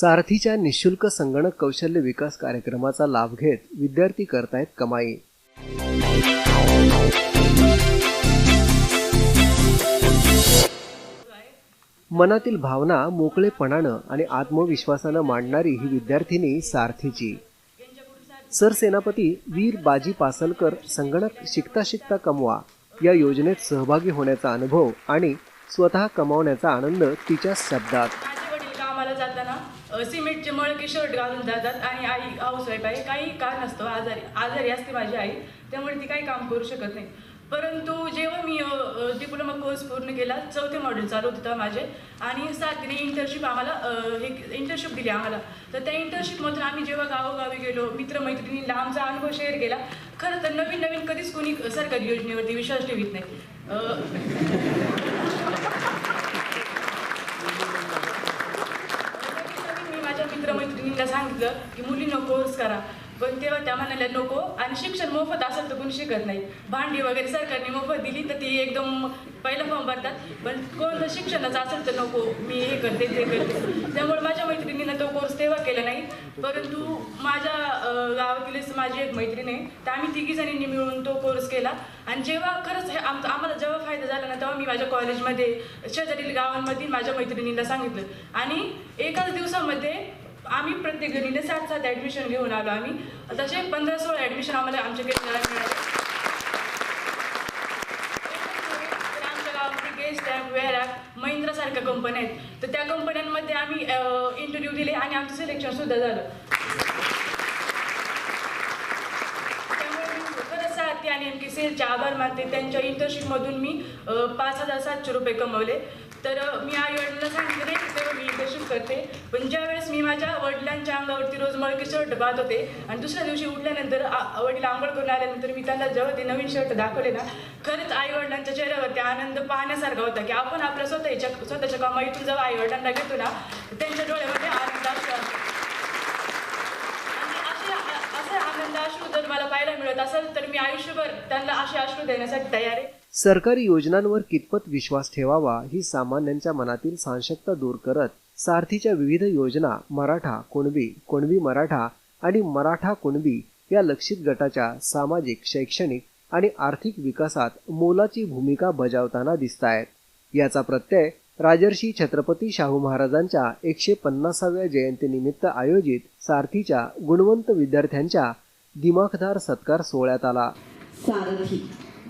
सारथीच्या निशुल्क संगणक कौशल्य विकास कार्यक्रमाचा लाभ घेत विद्यार्थी करतायत कमाई. मनातील भावना मोकळेपणानं आणि आत्मविश्वासानं मांडणारी ही विद्यार्थिनी सारथीची. सरसेनापती वीर बाजी पासलकर संगणक शिकता शिकता कमवा या योजनेत सहभागी होण्याचा अनुभव आणि स्वतः कमावण्याचा आनंद तिच्या शब्दात माझे वडील कामाला जाताना अ, सिमेंटचे मळके शर्ट घालून जातात आणि आई हाऊसवाईफ आहे काही कारण नसतं आजारी आजारी असते माझी आई त्यामुळे ती काही काम करू शकत नाही. परंतु जेव्हा मी डिप्लोमा कोर्स पूर्ण केला चौथे मॉड्यूल चालू होतं माझे आणि साथीने इंटर्नशिप आम्हाला हे इंटर्नशिप दिली आम्हाला. तर त्या इंटर्नशिपमधून आम्ही जेव्हा गावोगावी गेलो मित्रमैत्रिणींना आमचा अनुभव शेअर केला खरं तर नवीन नवीन कधीच कोणी सरकारी योजनेवरती विश्वास ठेवीत नाही. अ, मैत्रिणींना सांगितलं की मुलींना कोर्स करा. पण तेव्हा त्या म्हणाल्या नको. आणि शिक्षण मोफत असेल तर कोणी शिकत नाही. भांडी वगैरे सरकारने मोफत दिली तर ती एकदम पहिला फॉर्म भरतात. पण कोण शिक्षणाचं असेल तर नको मी हे करते ते करते. त्यामुळे माझ्या मैत्रिणीनं तो कोर्स तेव्हा केला नाही. परंतु माझ्या गावातीलच माझी एक मैत्रीण आहे तर आम्ही तिघी जणींनी मिळून तो कोर्स केला. आणि जेव्हा खरंच हे आमचा आम्हाला जेव्हा फायदा झाला ना तेव्हा मी माझ्या कॉलेजमध्ये शेजारील गावांमधील माझ्या मैत्रिणींना सांगितलं. आणि एकाच दिवसामध्ये आम्ही प्रत्येक जणीने सात सात ॲडमिशन घेऊन आलो आम्ही. तसे पंधरा सोळा ॲडमिशन आम्हाला आमच्या मिळाले. आमच्या गावामध्ये गेस्ट ॲप वेअर ॲप महिंद्रासारख्या कंपन्या आहेत. तर त्या कंपन्यांमध्ये आम्ही इंटरव्ह्यू दिले आणि आमचं सिलेक्शन सुद्धा झालं. त्यामुळे आणि एम के सेलचे आभार मानते. त्यांच्या इंटर्नशिपमधून मी पाच हजार सातशे रुपये कमवले. तर मी आई वडिलांना सांगितलं नाही तेव्हा मी इंटर्नशिप करते. पण ज्यावेळेस मी माझ्या वडिलांच्या अंगावरती रोज मळके शर्ट पाहत होते आणि दुसऱ्या दिवशी उठल्यानंतर आ- वडील आंघोळ करून आल्यानंतर मी त्यांना जेव्हा ते नवीन शर्ट दाखवले ना खरंच आई वडिलांच्या चेहऱ्यावरती आनंद पाहण्यासारखा होता की आपण आपल्या स्वतःच्या स्वतःच्या कमाईतून जेव्हा आई वडिलांना घेतो ना त्यांच्या डोळ्यामध्ये आनंद असतो आणि असे असे आनंद पाहायला मिळत असेल तर मी आयुष्यभर त्यांना असे अश्रू देण्यासाठी तयार आहे. सरकारी योजनांवर कितपत विश्वास ठेवावा ही सामान्यांच्या मनातील साशंकता दूर करत सारथीच्या विविध योजना मराठा कुणबी कुणबी मराठा आणि मराठा कुणबी या लक्षित गटाच्या सामाजिक शैक्षणिक आणि आर्थिक विकासात मोलाची भूमिका बजावताना दिसत आहेत याचा प्रत्यय राजर्षी छत्रपती शाहू महाराजांच्या एकशे पन्नासाव्या जयंतीनिमित्त आयोजित सारथीच्या गुणवंत विद्यार्थ्यांच्या दिमाखदार सत्कार सोहळ्यात आला. सारथी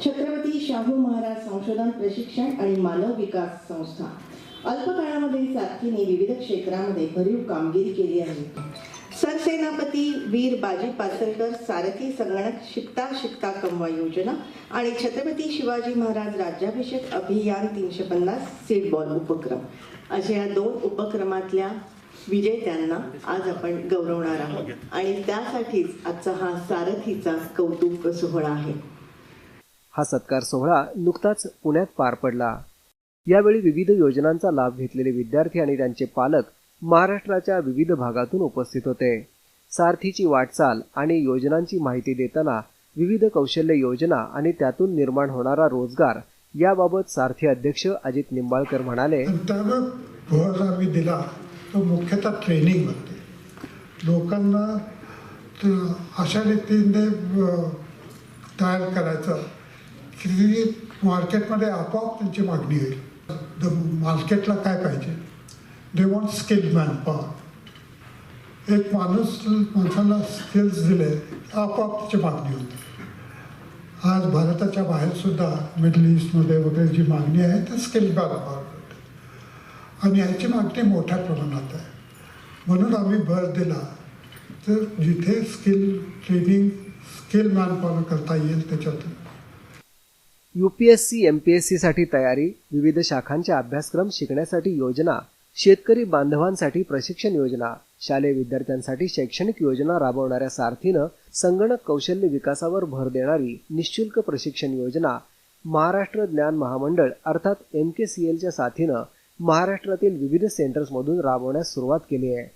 छत्रपती शाहू महाराज संशोधन प्रशिक्षण आणि मानव विकास संस्था. अल्पकाळामध्ये सारथीने विविध क्षेत्रामध्ये भरीव कामगिरी केली आहे. सरसेनापती वीर बाजी पासलकर सारथी संगणक शिकता शिकता कमवा योजना आणि छत्रपती शिवाजी महाराज राज्याभिषेक अभियान तीनशे पन्नास सीड बॉल उपक्रम. अशा या दोन उपक्रमातल्या विजेत्यांना आज आपण गौरवणार आहोत. आणि त्यासाठीच आजचा हा सारथीचा कौतुक सोहळा आहे. हा सत्कार सोहळा नुकताच पुण्यात पार पडला. यावेळी विविध योजनांचा लाभ घेतलेले विद्यार्थी आणि त्यांचे पालक महाराष्ट्राच्या विविध भागातून उपस्थित होते. सारथीची वाटचाल आणि योजनांची माहिती देताना विविध कौशल्य योजना आणि त्यातून निर्माण होणारा रोजगार याबाबत सारथी अध्यक्ष अजित निंबाळकर म्हणाले दिला. तो मुख्यतः बनते लोकांना अशा रीतीने तयार करायचं. की मार्केटमध्ये आपोआप त्यांची मागणी होईल. द मार्केटला काय पाहिजे? They want skill man power एक माणूस माणसाला स्किल्स दिले आपोआप त्याची मागणी होते. आज भारताच्या बाहेरसुद्धा मिडल ईस्टमध्ये वगैरे जी मागणी आहे ती स्किल मॅन पॉवर आणि याची मागणी मोठ्या प्रमाणात आहे. म्हणून आम्ही भर दिला. तर जिथे स्किल ट्रेनिंग स्किल मॅनपॉवर करता येईल त्याच्यातून. युपीएससी एमपीएससी साठी तयारी विविध शाखांचे अभ्यासक्रम शिकण्यासाठी योजना शेतकरी बांधवांसाठी प्रशिक्षण योजना शालेय विद्यार्थ्यांसाठी शैक्षणिक योजना राबवणाऱ्या सारथीनं संगणक कौशल्य विकासावर भर देणारी निशुल्क प्रशिक्षण योजना महाराष्ट्र ज्ञान महामंडळ अर्थात एम के सी एलच्या साथीनं महाराष्ट्रातील विविध सेंटर्समधून राबवण्यास सुरुवात केली आहे.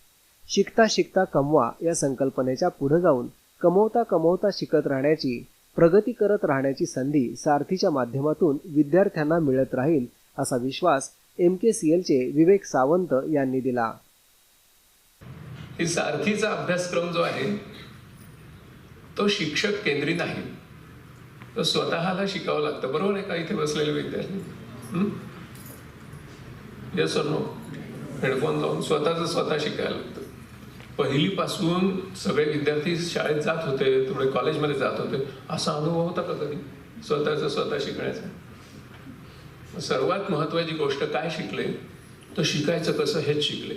शिकता शिकता कमवा या संकल्पनेच्या पुढे जाऊन कमवता कमवता शिकत राहण्याची प्रगती करत राहण्याची संधी सारथीच्या माध्यमातून विद्यार्थ्यांना मिळत राहील असा विश्वास एम के सी एलचे विवेक सावंत यांनी दिला. सारथीचा अभ्यासक्रम जो आहे तो शिक्षक केंद्रित नाही तो स्वतःला शिकावं लागतं. बरोबर आहे का? इथे बसलेले विद्यार्थी. येस नो हेडफोन लावून स्वतःच स्वतः शिकायला लागतं. पहिलीपासून सगळे विद्यार्थी शाळेत जात होते थोडे कॉलेजमध्ये जात होते. असा अनुभव होता का कधी? स्वतःचं स्वतः शिकण्याचा. सर्वात महत्वाची गोष्ट काय शिकले? तर शिकायचं कसं हेच शिकले.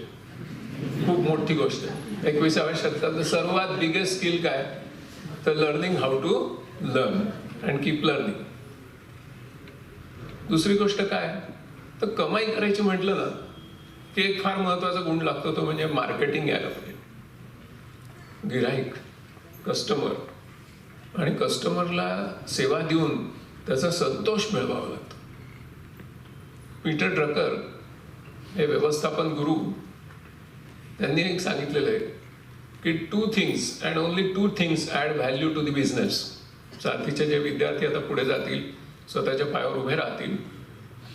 खूप मोठी गोष्ट आहे. एकविसाव्या शतकातलं सर्वात बिगेस्ट स्किल काय? तर learning how to learn and keep learning दुसरी गोष्ट काय? तर कमाई करायची म्हटलं ना की एक फार महत्त्वाचा गुण लागतो तो म्हणजे मार्केटिंग यायला पाहिजे. गिराईक कस्टमर आणि कस्टमरला सेवा देऊन त्याचा संतोष मिळवावा लागतो. पीटर ड्रकर हे व्यवस्थापन गुरु त्यांनी एक सांगितलेलं आहे की two things and only two things add value to the business साथीचे जे विद्यार्थी आता पुढे जातील स्वतःच्या पायावर उभे राहतील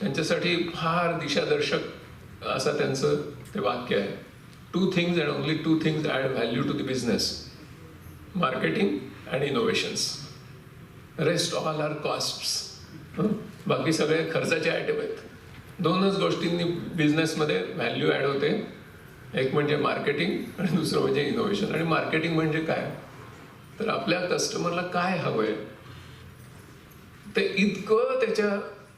त्यांच्यासाठी फार दिशादर्शक असं त्यांचं ते वाक्य आहे. Two things and only two things add value to the business marketing and innovations rest all are costs बाकी सगळे खर्चाचे आयटम आहेत. दोनच गोष्टींनी बिझनेसमध्ये व्हॅल्यू ॲड होते. एक म्हणजे मार्केटिंग आणि दुसरं म्हणजे इनोव्हेशन आणि मार्केटिंग म्हणजे काय? तर आपल्या कस्टमरला काय हवं आहे ते इतकं त्याच्या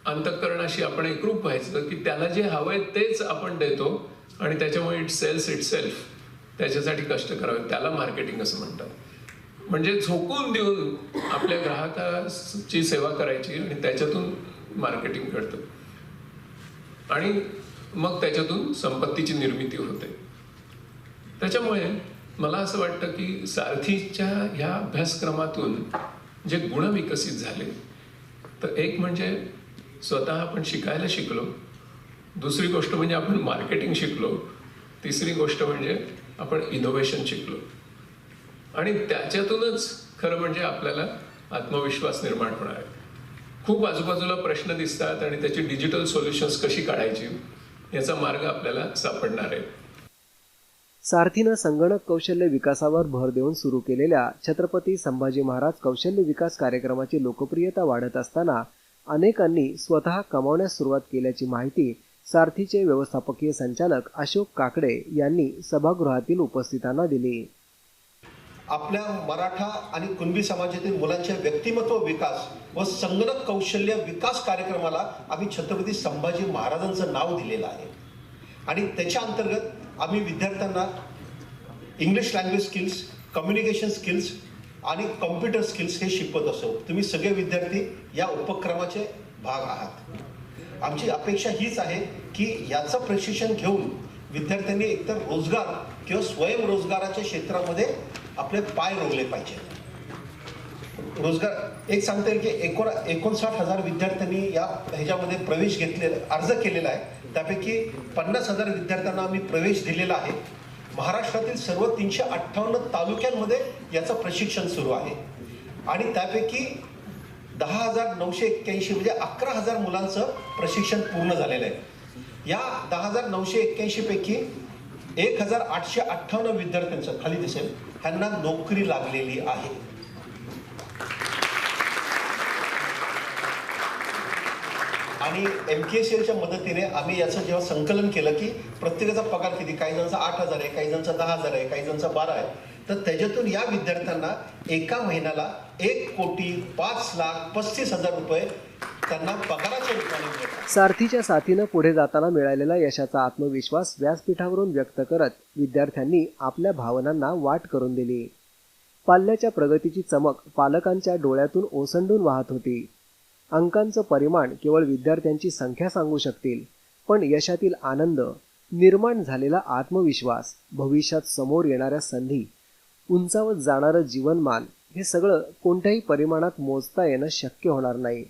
अंतःकरणाशी आपण एकरूप व्हायचं की त्याला जे हवंय तेच आपण देतो आणि त्याच्यामुळे इट सेल्स इट सेल्फ त्याच्यासाठी कष्ट करावे. त्याला मार्केटिंग असं म्हणतात. म्हणजे झोकून देऊन आपल्या ग्राहकाची सेवा करायची आणि त्याच्यातून मार्केटिंग घडतं. आणि मग त्याच्यातून संपत्तीची निर्मिती होते. त्याच्यामुळे मला असं वाटतं की सारथीच्या ह्या अभ्यासक्रमातून जे गुण विकसित झाले तर एक म्हणजे स्वतः आपण शिकायला शिकलो. दुसरी गोष्ट म्हणजे आपण मार्केटिंग शिकलो. तिसरी गोष्ट म्हणजे आपण इनोव्हेशन शिकलो. आणि त्याच्यातूनच खरं म्हणजे आपल्याला आत्मविश्वास निर्माण होणार आहे. खूप आजूबाजूला प्रश्न दिसतात आणि त्याची डिजिटल सोल्युशन्स कशी काढायची याचा मार्ग आपल्याला सापडणार आहे. सारथीनं संगणक कौशल्य विकासावर भर देऊन सुरू केलेल्या छत्रपती संभाजी महाराज कौशल्य विकास कार्यक्रमाची लोकप्रियता वाढत असताना अनेकांनी स्वतः कमावण्यास सुरुवात केल्याची माहिती सारथीचे व्यवस्थापकीय संचालक अशोक काकडे यांनी सभागृहातील उपस्थितांना दिली. आपल्या मराठा आणि कुणबी समाजातील मुलांच्या व्यक्तिमत्व विकास व संगणक कौशल्य विकास कार्यक्रमाला आम्ही छत्रपती संभाजी महाराजांचं नाव दिलेलं आहे. आणि त्याच्या अंतर्गत आम्ही विद्यार्थ्यांना English language skills communication skills आणि कॉम्प्युटर स्किल्स हे शिकवत असो. तुम्ही सगळे विद्यार्थी या उपक्रमाचे भाग आहात. आमची अपेक्षा हीच आहे की याचं प्रशिक्षण घेऊन विद्यार्थ्यांनी एकतर रोजगार किंवा स्वयंरोजगाराच्या क्षेत्रामध्ये आपले पाय रोवले पाहिजे. रोजगार एक सांगता येईल की एकोण एकोणसाठ हजार विद्यार्थ्यांनी या ह्याच्यामध्ये प्रवेश घेतलेला अर्ज केलेला आहे. त्यापैकी पन्नास हजार विद्यार्थ्यांना आम्ही प्रवेश दिलेला आहे. महाराष्ट्रातील सर्व तीनशे अठ्ठावन्न तालुक्यांमध्ये याचं प्रशिक्षण सुरू आहे. आणि त्यापैकी दहा हजार नऊशे एक्क्याऐंशी म्हणजे अकरा हजार मुलांचं प्रशिक्षण पूर्ण झालेलं आहे. या दहा हजार नऊशे एक्क्याऐंशी पैकी एक हजार आठशे अठ्ठावन्न विद्यार्थ्यांचं खाली दिसेल. त्यांना नोकरी लागलेली आहे. आणि एम के सी एलच्या मदतीने आम्ही याचं जेव्हा संकलन केलं की प्रत्येकाचा पगार किती? काही जणांचा आठ हजार आहे काही जणांचा दहा हजार आहे काही जणांचा बारा आहे. तर त्याच्यातून या विद्यार्थ्यांना एका महिन्याला एक कोटी पाच लाख पस्तीस हजार रुपये त्यांना पगाराच्या रूपाने सारथीच्या साथीनं पुढे जाताना मिळालेला यशाचा आत्मविश्वास व्यासपीठावरून व्यक्त करत विद्यार्थ्यांनी आपल्या भावनांना वाट करून दिली. पाल्याच्या प्रगतीची चमक पालकांच्या डोळ्यातून ओसंडून वाहत होती. अंकांचं परिमाण केवळ विद्यार्थ्यांची संख्या सांगू शकतील पण यशातील आनंद निर्माण झालेला आत्मविश्वास भविष्यात समोर येणाऱ्या संधी उंचावत जाणारं जीवनमान हे सगळं कोणत्याही परिमाणात मोजता येणं शक्य होणार नाही.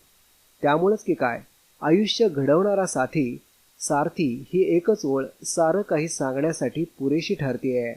त्यामुळंच की काय आयुष्य घडवणारा साथी सारथी ही एकच ओळ सारं काही सांगण्यासाठी पुरेशी ठरतीये.